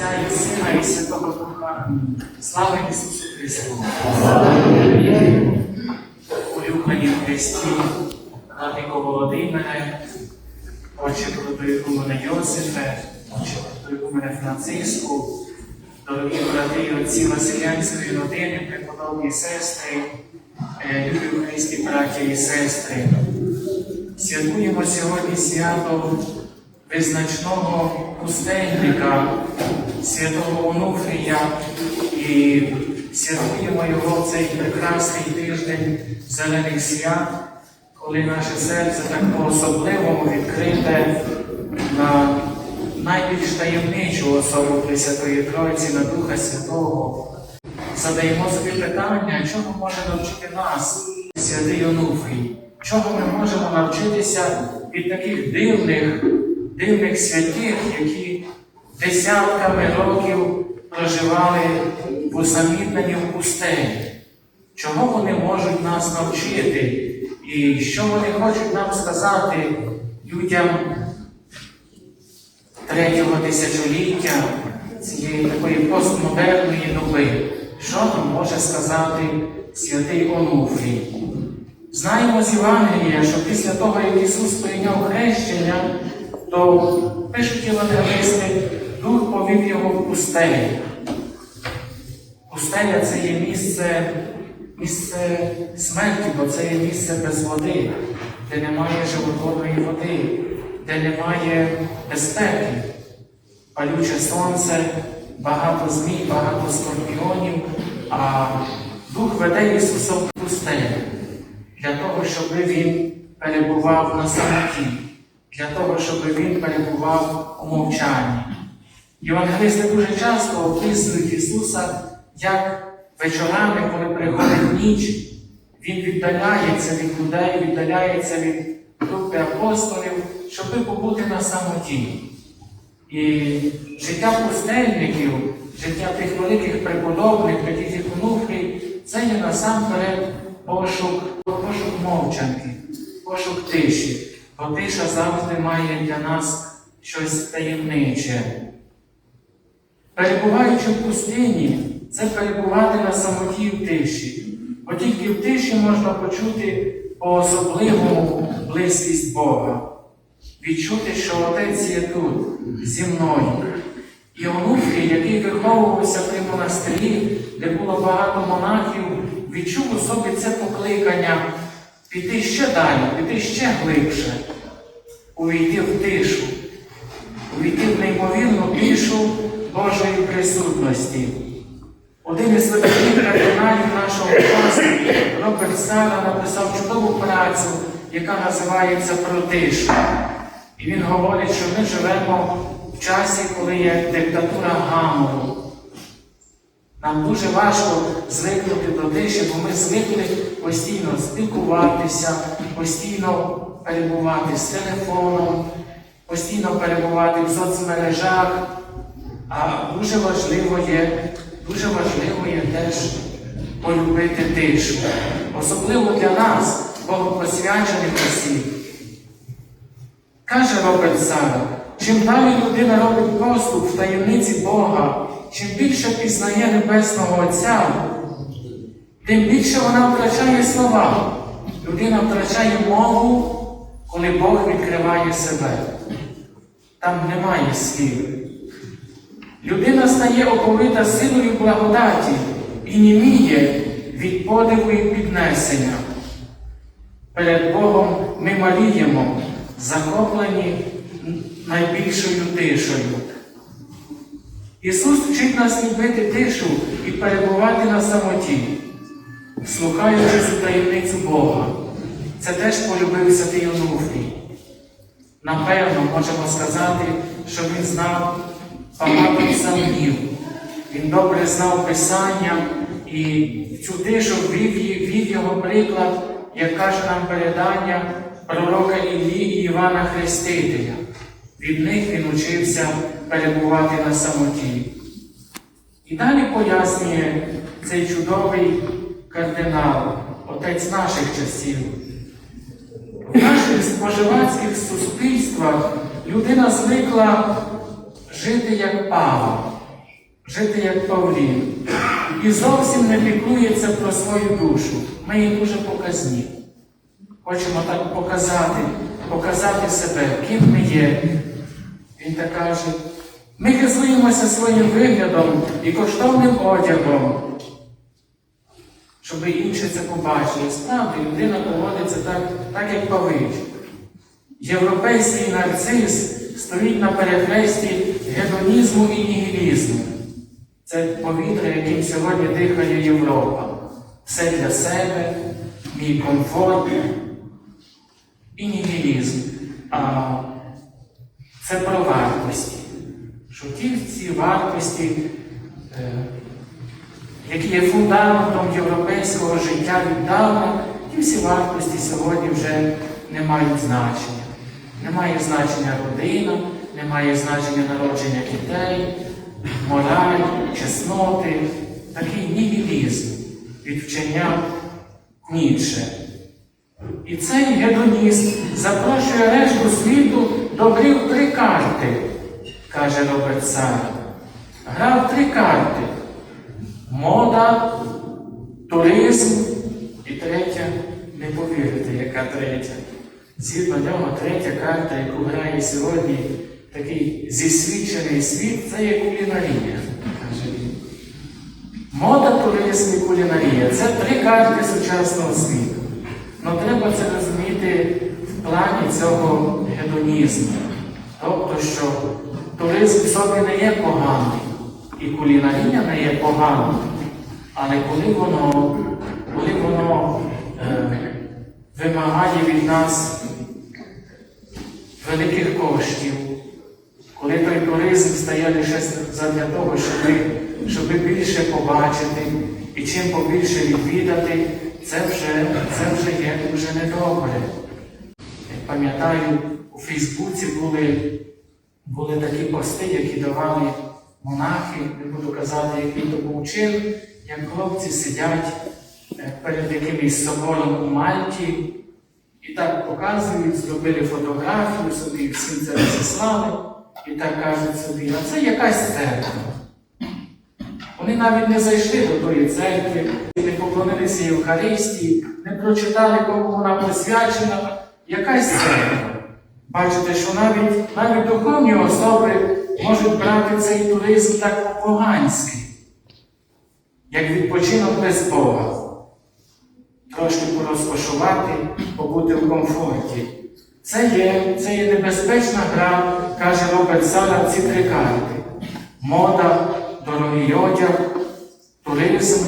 Отця і Сина і Святого Духа. Слава Ісусу Христу! Улюблені в Христі, Владико Володимире, Отче Протоїку мене Йосифе, Отче Протоїку мене Франциску, дорогі брати і отці Василянської родини, преподобні сестри, любі Христі браті і сестри. Святкуємо сьогодні свято визначного пустельника, святого Онуфрія і святкуємо його цей прекрасний тиждень зелених свят, коли наше серце так по-особливому відкрите на найбільш таємничу особу Пресвятої Тройці, на Духа Святого. Задаємо собі питання, чого може навчити нас святий Онуфрій? Чого ми можемо навчитися від таких дивних, дивних святих, які десятками років проживали в усамітненні в пустелі? Чого вони можуть нас навчити? І що вони хочуть нам сказати людям третього тисячоліття цієї такої постмодерної доби? Що нам може сказати святий Онуфрій? Знаємо з Євангелія, що після того, як Ісус прийняв хрещення, то пишуть євангелисти, Дух повів його в пустелю. Пустеля це є місце, місце смерті, бо це є місце без води, де немає животворної води, де немає безпеки, палюче сонце, багато змій, багато скорпіонів, а Дух веде Ісуса в пустелю для того, щоб Він перебував на самоті, для того, щоб Він перебував у мовчанні. Євангелисти дуже часто описують Ісуса, як вечорами, коли приходить ніч, Він віддаляється від людей, віддаляється від групи апостолів, щоб побути на самоті. І життя пустельників, життя тих великих преподобних, таких як це є насамперед пошук, пошук мовчанки, пошук тиші. Бо тиша завжди має для нас щось таємниче. Перебуваючи в пустині, це перебувати на самоті в тиші. Бо тільки в тиші можна почути по-особливому близькість Бога, відчути, що Отець є тут, зі мною. І Онуфрій, який виховувався при монастирі, де було багато монахів, відчув у собі це покликання піти ще далі, піти ще глибше, увійти в тишу, увійти в неймовірну тишу Божої присутності. Один із видатних кардиналів нашого часу, Роберт Сара, написав чудову працю, яка називається Про тишу. І він говорить, що ми живемо в часі, коли є диктатура гамору. Нам дуже важко звикнути до тиші, бо ми звикли постійно спілкуватися, постійно перебувати з телефоном, постійно перебувати в соцмережах. А дуже важливо є, дуже важливо є теж полюбити тишу. Особливо для нас, богопосвячених осіб. Каже Роберт Сара, чим далі людина робить поступ в таємниці Бога, чим більше пізнає Небесного Отця, тим більше вона втрачає слова. Людина втрачає мову, коли Бог відкриває себе. Там немає слів. Людина стає оповита силою благодаті і німіє від подиву і піднесення. Перед Богом ми маліємо, захоплені найбільшою тишою. Ісус вчить нас любити тишу і перебувати на самоті, слухаючи цю таємницю Бога. Це теж полюбив святий Онуфрій. Напевно, можемо сказати, що він знав багато псалмів. Він добре знав Писання і в цю тишу вів, його приклад, як каже нам передання пророка Іллі і Івана Хрестителя. Від них він учився перебувати на самоті. І далі пояснює цей чудовий кардинал, отець наших часів. В наших споживацьких суспільствах людина звикла жити як пава. жити як Павлін. І зовсім не піклується про свою душу. Ми їй дуже показні. Хочемо так показати, показати себе, ким ми є. Він так каже, ми хизуємося своїм виглядом і коштовним одягом, щоб інші це побачили. Справді, людина поводиться так, так як павич. Європейський нарцис стоїть на перехресті гедонізму і нігілізму. Це повітря, яким сьогодні дихає Європа. Все для себе, мій комфорт і нігілізм. Це про вартості. Що ті ці вартості, е, які є фундаментом європейського життя віддавна, ті всі вартості сьогодні вже не мають значення. Немає значення родина, немає значення народження дітей, мораль, чесноти, такий нігілізм від вчення Ніцше. І цей гедоніст запрошує решту світу до гри в три карти, каже Роберт Сара. Гра в три карти. Мода, туризм і третя, не повірите, яка третя. Згідно нього, третя карта, яку грає сьогодні такий зісвідчений світ, це є кулінарія, каже він. Мода, туризм і кулінарія це три карти сучасного світу. Ну треба це розуміти плані цього гедонізму. Тобто, що туризм собі не є поганий, і кулінарія не є поганою. Але коли воно, коли воно е, вимагає від нас великих коштів, коли той туризм стає лише задля того, щоб, щоб більше побачити і чим побільше відвідати, це вже, це вже є дуже недобре. Пам'ятаю, у Фейсбуці були, були такі пости, які давали монахи, не буду казати, який то був чин, як хлопці сидять е, перед якимось собором у Мальті і так показують, зробили фотографію собі, всім це розіслали, і так кажуть собі, а це якась церква. Вони навіть не зайшли до тої церкви, не поклонилися Євхаристії, не прочитали, кому вона посвячена. Якась церква. Бачите, що навіть, навіть духовні особи можуть брати цей туризм так по-поганськи, як відпочинок без Бога. Трошки порозкошувати, побути в комфорті. Це є, це є небезпечна гра, каже Роберт Сара, ці три карти. Мода, дорогий одяг, туризм,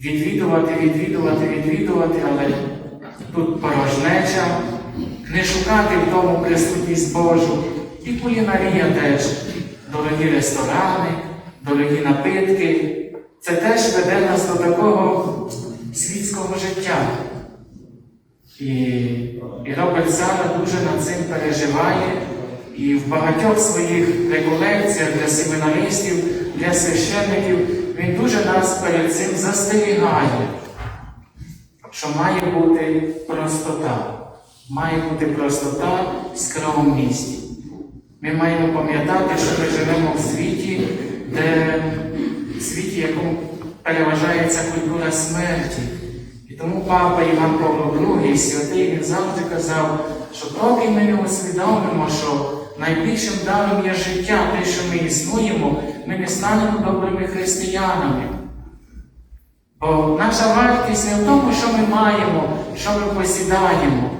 відвідувати, відвідувати, відвідувати, але тут порожнеча, не шукати в тому присутність Божу. І кулінарія теж, дорогі ресторани, дорогі напитки. Це теж веде нас до такого світського життя. І, і Роберт Сара дуже над цим переживає. І в багатьох своїх реколекціях для семінаристів, для священників він дуже нас перед цим застерігає, що має бути простота. Має бути простота скромність. Ми маємо пам'ятати, що ми живемо в світі, де в світі, якому переважає ця культура смерті. І тому папа Іван Павло II, святий, він завжди казав, що поки ми не усвідомимо, що найбільшим даром є життя, те, що ми існуємо, ми не станемо добрими християнами. Бо наша вартість не в тому, що ми маємо, що ми посідаємо,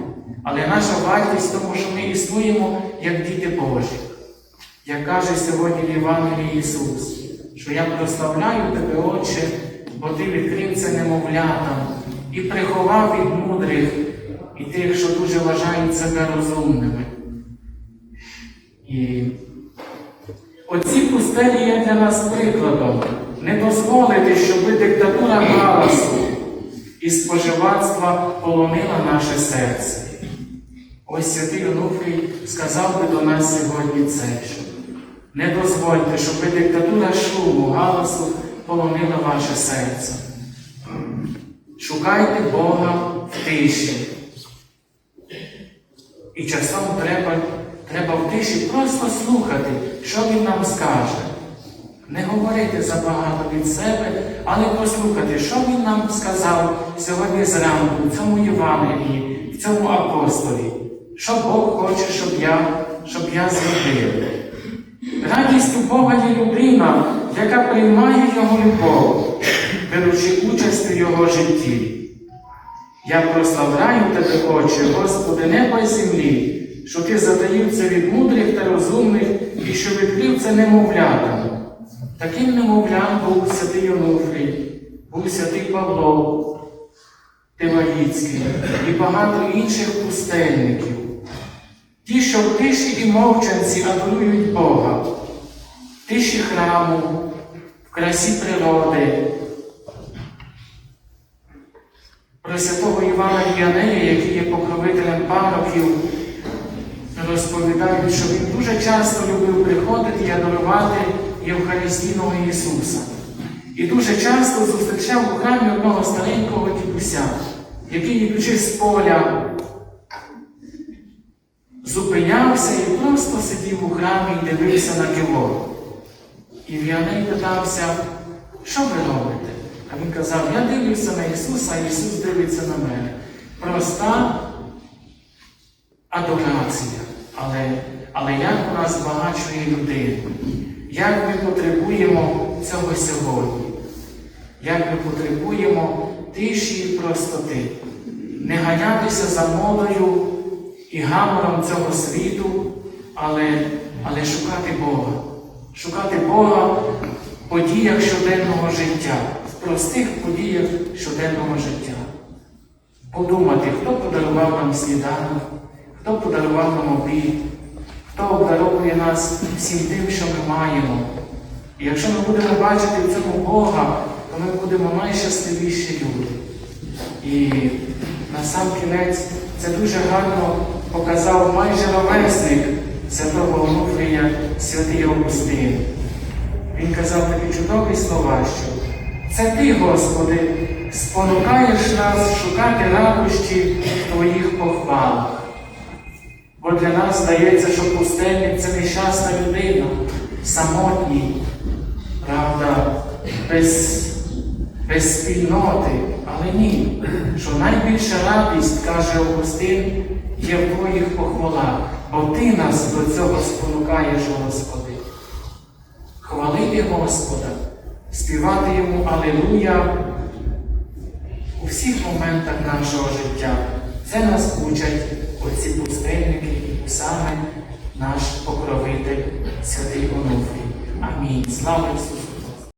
але наша вартість в тому, що ми існуємо як діти Божі. Як каже сьогодні в Євангелії Ісус, що я прославляю тебе, Отче, бо ти відкрив це немовлятам і приховав від мудрих і тих, що дуже вважають себе розумними. І оці пустелі є для нас прикладом. Не дозволити, щоб диктатура галасу і споживацтва полонила наше серце. Ось святий Онуфрій сказав би до нас сьогодні це, що не дозвольте, щоб диктатура шуму, галасу полонила ваше серце. Шукайте Бога в тиші. І часом треба, треба в тиші просто слухати, що Він нам скаже. Не говорити забагато від себе, але послухати, що він нам сказав сьогодні зранку, в цьому Євангелії, в цьому апостолі, що Бог хоче, щоб я, щоб я зробив. Радість у Бога є людина, яка приймає Його любов, беручи участь у Його житті. Я прославляю тебе, Отче, Господи, неба й землі, що ти затаїв це від мудрих та розумних і що відкрив це немовлятам. Таким немовлям був святий Онуфрій, був святий Павло Тиваїцький і багато інших пустельників. Ті, що в тиші і мовчанці адорують Бога, в тиші храму, в красі природи. Про святого Івана Віанея, який є покровителем пароків, розповідають, що він дуже часто любив приходити і адорувати Євхаристійного Ісуса. І дуже часто зустрічав у храмі одного старенького дідуся, який, йдучи з поля, зупинявся і просто сидів у храмі і дивився на кивор. І Віаней питався, що ви робите? А він казав, я дивлюся на Ісуса, а Ісус дивиться на мене. Проста адорація. Але, але як у нас збагачує людину? Як ми потребуємо цього сьогодні? Як ми потребуємо тиші і простоти, не ганятися за модою і гамором цього світу, але, але шукати Бога, шукати Бога в подіях щоденного життя, в простих подіях щоденного життя. Подумати, хто подарував нам сніданок, хто подарував нам обід, хто обдаровує нас всім тим, що ми маємо. І якщо ми будемо бачити в цьому Бога, то ми будемо найщасливіші люди. І на сам кінець це дуже гарно показав майже ровесник святого Онуфрія святий Августин. Він казав такі чудові слова, що це ти, Господи, спонукаєш нас шукати радощі в Твоїх похвалах. Бо для нас здається, що пустельник це нещасна людина, самотній, правда, без, без спільноти. Але ні, що найбільша радість, каже Августин, є в Твоїх похвалах, бо Ти нас до цього спонукаєш, Господи. Хвалити Господа, співати Йому Алілуя у всіх моментах нашого життя. Це нас учать оці пустельники саме наш покровитель святий Онуфрій. Амінь. Слава Ісусу!